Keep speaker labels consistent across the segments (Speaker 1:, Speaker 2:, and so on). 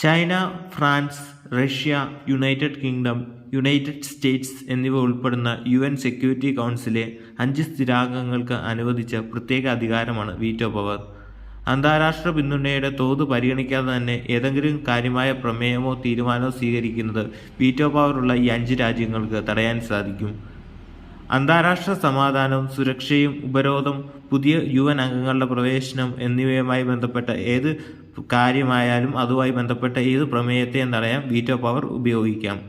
Speaker 1: China France Russia United Kingdom United States എന്നിവ ഉൾപ്പെടുന്ന U N security കൗൺസിലെ അഞ്ച് സ്ഥിരാംഗങ്ങൾക്ക് അനുവദിച്ച പ്രത്യേക അധികാരമാണ് വീറ്റോ പവർ. അന്താരാഷ്ട്ര പിന്തുണയുടെ തോത് പരിഗണിക്കാതെ തന്നെ ഏതെങ്കിലും കാര്യമായ പ്രമേയമോ തീരുമാനമോ സ്വീകരിക്കുന്നത് വീറ്റോ പവറുള്ള ഈ അഞ്ച് രാജ്യങ്ങൾക്ക് തടയാൻ സാധിക്കും. അന്താരാഷ്ട്ര സമാധാനവും സുരക്ഷയും ഉപരോധം പുതിയ യു അംഗങ്ങളുടെ പ്രവേശനം എന്നിവയുമായി ബന്ധപ്പെട്ട ഏത് കാര്യമായാലും അതുമായി ബന്ധപ്പെട്ട ഏത് പ്രമേയത്തെയും തടയാൻ വീറ്റോ പവർ ഉപയോഗിക്കാം.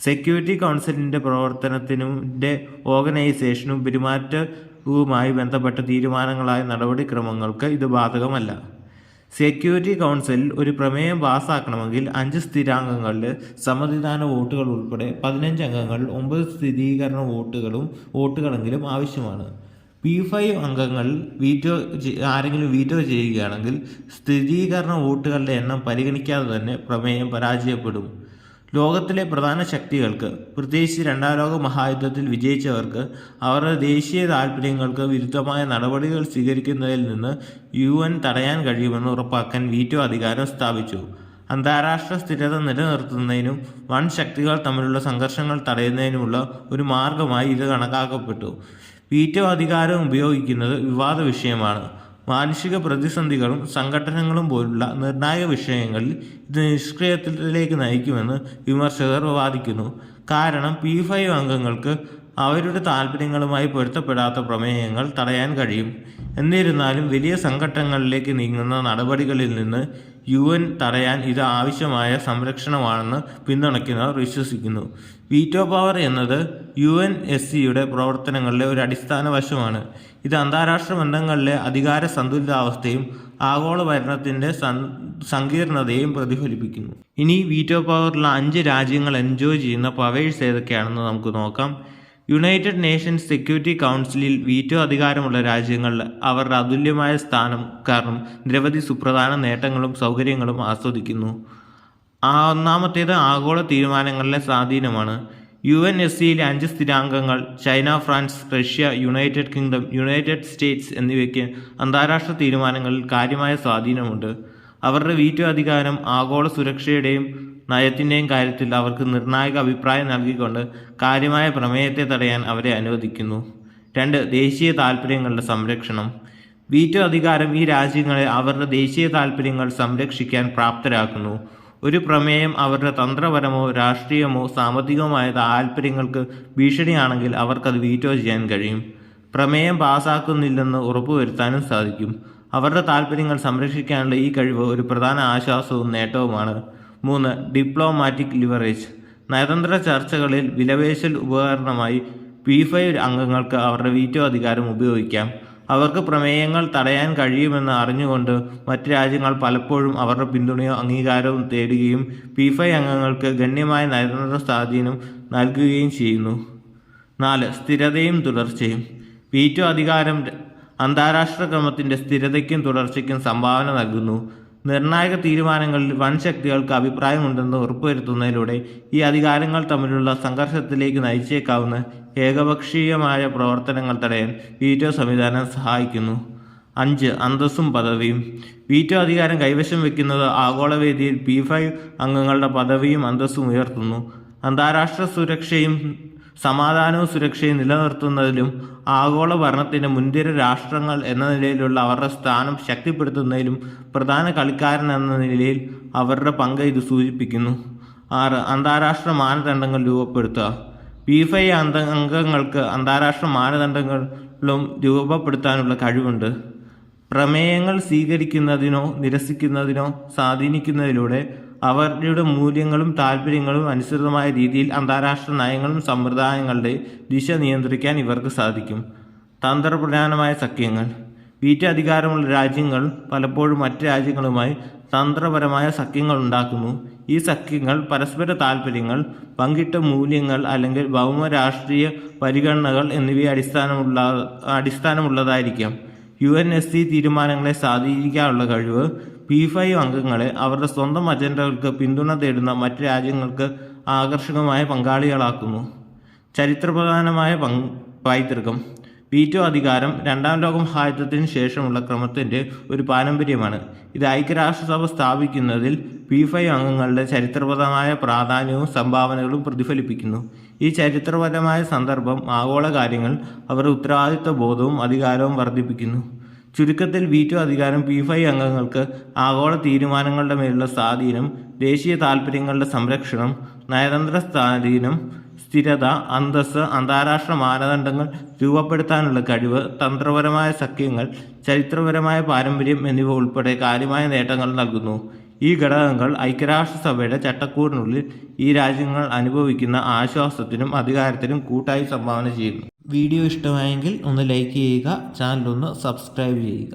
Speaker 1: സെക്യൂരിറ്റി കൗൺസിലിന്റെ പ്രവർത്തനത്തിന്റെ ഓർഗനൈസേഷനും പെരുമാറ്റവുമായി ബന്ധപ്പെട്ട തീരുമാനങ്ങളായ നടപടിക്രമങ്ങൾക്ക് ഇത് ബാധകമല്ല. സെക്യൂരിറ്റി കൗൺസിലിൽ ഒരു പ്രമേയം പാസ്സാക്കണമെങ്കിൽ അഞ്ച് സ്ഥിരാംഗങ്ങളിൽ സമ്മതിദാന വോട്ടുകൾ ഉൾപ്പെടെ പതിനഞ്ച് അംഗങ്ങളിൽ ഒമ്പത് സ്ഥിരീകരണ വോട്ടുകളും വോട്ടുകളെങ്കിലും ആവശ്യമാണ്. പി ഫൈവ് അംഗങ്ങൾ വീറ്റോ ആരെങ്കിലും വീറ്റോ ചെയ്യുകയാണെങ്കിൽ സ്ഥിരീകരണ വോട്ടുകളുടെ എണ്ണം പരിഗണിക്കാതെ തന്നെ പ്രമേയം പരാജയപ്പെടും. ലോകത്തിലെ പ്രധാന ശക്തികൾക്ക് പ്രത്യേകിച്ച് രണ്ടാം ലോക മഹായുദ്ധത്തിൽ വിജയിച്ചവർക്ക് അവരുടെ ദേശീയ താൽപ്പര്യങ്ങൾക്ക് വിരുദ്ധമായ നടപടികൾ സ്വീകരിക്കുന്നതിൽ നിന്ന് യു എൻ തടയാൻ കഴിയുമെന്ന് ഉറപ്പാക്കാൻ വീറ്റോ അധികാരം സ്ഥാപിച്ചു. അന്താരാഷ്ട്ര സ്ഥിരത നിലനിർത്തുന്നതിനും വൻ ശക്തികൾ തമ്മിലുള്ള സംഘർഷങ്ങൾ തടയുന്നതിനുമുള്ള ഒരു മാർഗമായി ഇത് കണക്കാക്കപ്പെട്ടു. വീറ്റോ അധികാരം ഉപയോഗിക്കുന്നത് വിവാദ വിഷയമാണ്. മാനുഷിക പ്രതിസന്ധികളും സംഘടനകളും പോലുള്ള നിർണായക വിഷയങ്ങളിൽ ഇത് നിഷ്ക്രിയത്തിലേക്ക് നയിക്കുമെന്ന് വിമർശകർ വാദിക്കുന്നു. കാരണം പി ഫൈവ് അംഗങ്ങൾക്ക് അവരുടെ താല്പര്യങ്ങളുമായി പൊരുത്തപ്പെടാത്ത പ്രമേയങ്ങൾ തടയാൻ കഴിയും. എന്നിരുന്നാലും വലിയ സംഘട്ടങ്ങളിലേക്ക് നീങ്ങുന്ന നടപടികളിൽ നിന്ന് യു എൻ തടയാൻ ഇത് ആവശ്യമായ സംരക്ഷണമാണെന്ന് പിന്തുണയ്ക്കുന്നവർ വിശ്വസിക്കുന്നു. വീറ്റോ പവർ എന്നത് യു എൻ എസ് സിയുടെ പ്രവർത്തനങ്ങളിലെ ഒരു അടിസ്ഥാന വശമാണ്. ഇത് അന്താരാഷ്ട്ര ബന്ധങ്ങളിലെ അധികാര സന്തുലിതാവസ്ഥയും ആഗോള ഭരണത്തിന്റെ സങ്കീർണതയും പ്രതിഫലിപ്പിക്കുന്നു. ഇനി വീറ്റോ പവറിലുള്ള അഞ്ച് രാജ്യങ്ങൾ എൻജോയ് ചെയ്യുന്ന പവേഴ്സ് ഏതൊക്കെയാണെന്ന് നമുക്ക് നോക്കാം. യുണൈറ്റഡ് നേഷൻസ് സെക്യൂരിറ്റി കൗൺസിലിൽ വീറ്റോ അധികാരമുള്ള രാജ്യങ്ങൾ അവരുടെ അതുല്യമായ സ്ഥാനം കാരണം നിരവധി സുപ്രധാന നേട്ടങ്ങളും സൗകര്യങ്ങളും ആസ്വദിക്കുന്നു. ആ ഒന്നാമത്തേത് ആഗോള തീരുമാനങ്ങളിലെ സ്വാധീനമാണ്. യു എൻ എസ് സിയിലെ അഞ്ച് സ്ഥിരാംഗങ്ങൾ China France Russia United Kingdom United States എന്നിവയ്ക്ക് അന്താരാഷ്ട്ര തീരുമാനങ്ങളിൽ കാര്യമായ സ്വാധീനമുണ്ട്. അവരുടെ വീറ്റോ അധികാരം ആഗോള സുരക്ഷയുടെയും നയത്തിന്റെയും കാര്യത്തിൽ അവർക്ക് നിർണായക അഭിപ്രായം നൽകിക്കൊണ്ട് കാര്യമായ പ്രമേയത്തെ തടയാൻ അവരെ അനുവദിക്കുന്നു. രണ്ട് ദേശീയ താൽപ്പര്യങ്ങളുടെ സംരക്ഷണം. വീറ്റോ അധികാരം ഈ രാജ്യങ്ങളെ അവരുടെ ദേശീയ താൽപ്പര്യങ്ങൾ സംരക്ഷിക്കാൻ പ്രാപ്തരാക്കുന്നു. ഒരു പ്രമേയം അവരുടെ തന്ത്രപരമോ രാഷ്ട്രീയമോ സാമ്പത്തികവുമായ താൽപ്പര്യങ്ങൾക്ക് ഭീഷണിയാണെങ്കിൽ അവർക്കത് വീറ്റോ ചെയ്യാൻ കഴിയും. പ്രമേയം പാസ്സാക്കുന്നില്ലെന്ന് ഉറപ്പുവരുത്താനും സാധിക്കും. അവരുടെ താല്പര്യങ്ങൾ സംരക്ഷിക്കാനുള്ള ഈ കഴിവ് ഒരു പ്രധാന ആശ്വാസവും നേട്ടവുമാണ്. മൂന്ന് ഡിപ്ലോമാറ്റിക് ലിവറേജ് നയതന്ത്ര ചർച്ചകളിൽ വിലപേശൽ ഉപകരണമായി പി ഫൈവ് അംഗങ്ങൾക്ക് അവരുടെ വീറ്റോ അധികാരം ഉപയോഗിക്കാം. അവർക്ക് പ്രമേയങ്ങൾ തടയാൻ കഴിയുമെന്ന് അറിഞ്ഞുകൊണ്ട് മറ്റ് രാജ്യങ്ങൾ പലപ്പോഴും അവരുടെ പിന്തുണയോ അംഗീകാരവും തേടുകയും പി ഫൈവ് അംഗങ്ങൾക്ക് ഗണ്യമായ നയതന്ത്ര സ്വാധീനം നൽകുകയും ചെയ്യുന്നു. നാല് സ്ഥിരതയും തുടർച്ചയും. വീറ്റോ അധികാരം അന്താരാഷ്ട്ര ക്രമത്തിന്റെ സ്ഥിരതയ്ക്കും തുടർച്ചയ്ക്കും സംഭാവന നൽകുന്നു. നിർണായക തീരുമാനങ്ങളിൽ വൻ ശക്തികൾക്ക് അഭിപ്രായമുണ്ടെന്ന് ഉറപ്പുവരുത്തുന്നതിലൂടെ ഈ അധികാരങ്ങൾ തമ്മിലുള്ള സംഘർഷത്തിലേക്ക് നയിച്ചേക്കാവുന്ന ഏകപക്ഷീയമായ പ്രവർത്തനങ്ങൾ തടയാൻ വീറ്റോ സംവിധാനം സഹായിക്കുന്നു. അഞ്ച് അന്തസ്സും പദവിയും. വീറ്റോ അധികാരം കൈവശം വെക്കുന്നത് ആഗോളവേദിയിൽ പി ഫൈവ് അംഗങ്ങളുടെ പദവിയും അന്തസ്സും ഉയർത്തുന്നു. അന്താരാഷ്ട്ര സുരക്ഷയും സമാധാനവും സുരക്ഷയും നിലനിർത്തുന്നതിലും ആഗോള ഭരണത്തിന്റെ മുൻതിര രാഷ്ട്രങ്ങൾ എന്ന നിലയിലുള്ള അവരുടെ സ്ഥാനം ശക്തിപ്പെടുത്തുന്നതിലും പ്രധാന കളിക്കാരൻ എന്ന നിലയിൽ അവരുടെ പങ്ക് ഇത് സൂചിപ്പിക്കുന്നു. ആറ് അന്താരാഷ്ട്ര മാനദണ്ഡങ്ങൾ രൂപപ്പെടുത്തുക. ഫൈവ് അംഗ അംഗങ്ങൾക്ക് അന്താരാഷ്ട്ര മാനദണ്ഡങ്ങളും രൂപപ്പെടുത്താനുള്ള കഴിവുണ്ട്. പ്രമേയങ്ങൾ സ്വീകരിക്കുന്നതിനോ നിരസിക്കുന്നതിനോ സ്വാധീനിക്കുന്നതിലൂടെ അവരുടെ മൂല്യങ്ങളും താല്പര്യങ്ങളും അനുസൃതമായ രീതിയിൽ അന്താരാഷ്ട്ര നയങ്ങളും സമ്പ്രദായങ്ങളുടെ ദിശ നിയന്ത്രിക്കാൻ ഇവർക്ക് സാധിക്കും. തന്ത്രപ്രധാനമായ സഖ്യങ്ങൾ. വീറ്റ അധികാരമുള്ള രാജ്യങ്ങൾ പലപ്പോഴും മറ്റ് രാജ്യങ്ങളുമായി തന്ത്രപരമായ സഖ്യങ്ങൾ ഉണ്ടാക്കുന്നു. ഈ സഖ്യങ്ങൾ പരസ്പര താൽപ്പര്യങ്ങൾ പങ്കിട്ട മൂല്യങ്ങൾ അല്ലെങ്കിൽ ഭൗമ രാഷ്ട്രീയ പരിഗണനകൾ എന്നിവയെ അടിസ്ഥാനമുള്ള അടിസ്ഥാനമുള്ളതായിരിക്കാം. യു എൻ എസ് സി തീരുമാനങ്ങളെ സ്വാധീനിക്കാനുള്ള കഴിവ് പി ഫൈവ് അംഗങ്ങളെ അവരുടെ സ്വന്തം അജണ്ടകൾക്ക് പിന്തുണ തേടുന്ന മറ്റ് രാജ്യങ്ങൾക്ക് ആകർഷകമായ പങ്കാളികളാക്കുന്നു. ചരിത്രപ്രധാനമായ പൈതൃകം. വീറ്റോ അധികാരം രണ്ടാം ലോക മഹായുദ്ധത്തിന് ശേഷമുള്ള ക്രമത്തിന്റെ ഒരു പാരമ്പര്യമാണ്. ഇത് ഐക്യരാഷ്ട്രസഭ സ്ഥാപിക്കുന്നതിൽ പി ഫൈവ് അംഗങ്ങളുടെ ചരിത്രപരമായ പ്രാധാന്യവും സംഭാവനകളും പ്രതിഫലിപ്പിക്കുന്നു. ഈ ചരിത്രപരമായ സന്ദർഭം ആഗോള കാര്യങ്ങൾ അവരുടെ ഉത്തരവാദിത്വ ബോധവും അധികാരവും വർദ്ധിപ്പിക്കുന്നു. ചുരുക്കത്തിൽ വീറ്റോ അധികാരം പി ഫൈവ് അംഗങ്ങൾക്ക് ആഗോള തീരുമാനങ്ങളുടെ മേലുള്ള സ്വാധീനം ദേശീയ താൽപ്പര്യങ്ങളുടെ സംരക്ഷണം നയതന്ത്ര സ്വാധീനം സ്ഥിരത അന്തസ് അന്താരാഷ്ട്ര മാനദണ്ഡങ്ങൾ രൂപപ്പെടുത്താനുള്ള കഴിവ് തന്ത്രപരമായ സഖ്യങ്ങൾ ചരിത്രപരമായ പാരമ്പര്യം എന്നിവ ഉൾപ്പെടെ കാര്യമായ നേട്ടങ്ങൾ നൽകുന്നു. ഈ ഘടകങ്ങൾ ഐക്യരാഷ്ട്രസഭയുടെ ചട്ടക്കൂടിനുള്ളിൽ ഈ രാജ്യങ്ങൾ അനുഭവിക്കുന്ന ആശ്വാസത്തിനും അധികാരത്തിനും കൂട്ടായി സംഭാവന ചെയ്യുന്നു. വീഡിയോ ഇഷ്ടമായെങ്കിൽ ഒന്ന് ലൈക്ക് ചെയ്യുക ചാനൽ ഒന്ന് സബ്സ്ക്രൈബ് ചെയ്യുക.